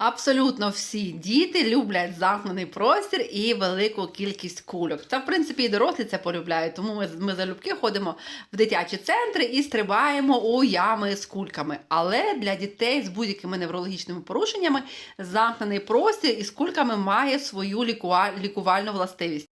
Абсолютно всі діти люблять замкнений простір і велику кількість кульок. Та в принципі і дорослі це полюбляють. Тому ми, ми залюбки ходимо в дитячі центри і стрибаємо у ями з кульками. Але для дітей з будь-якими неврологічними порушеннями замкнений простір із кульками має свою лікувальну властивість.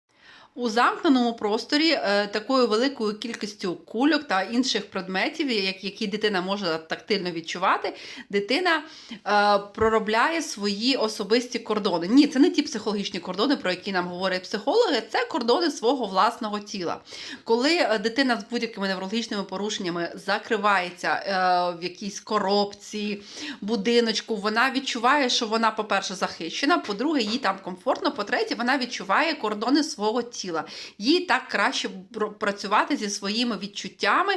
У замкненому просторі е, такою великою кількістю кульок та інших предметів, як- які дитина може тактильно відчувати, дитина е, проробляє свої особисті кордони. Ні, це не ті психологічні кордони, про які нам говорять психологи, це кордони свого власного тіла. Коли е, дитина з будь-якими неврологічними порушеннями закривається в якійсь коробці, будиночку, вона відчуває, що вона, по-перше, захищена, по-друге, їй там комфортно, по-третє, вона відчуває кордони свого тіла. Їй так краще працювати зі своїми відчуттями,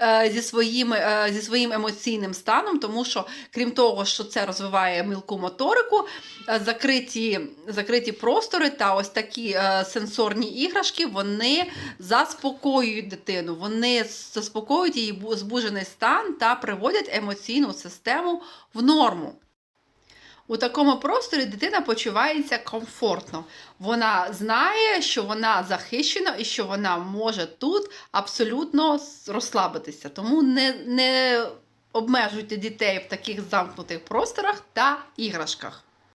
е, зі, своїми, е, зі своїм емоційним станом, тому що, крім того, що це розвиває мілку моторику, е, закриті, закриті простори та ось такі сенсорні іграшки, вони заспокоюють дитину, вони заспокоюють її бу- збуджений стан та приводять емоційну систему в норму. У такому просторі дитина почувається комфортно. Вона знає, що вона захищена і що вона може тут абсолютно розслабитися. Тому не, не обмежуйте дітей в таких замкнутих просторах та іграшках.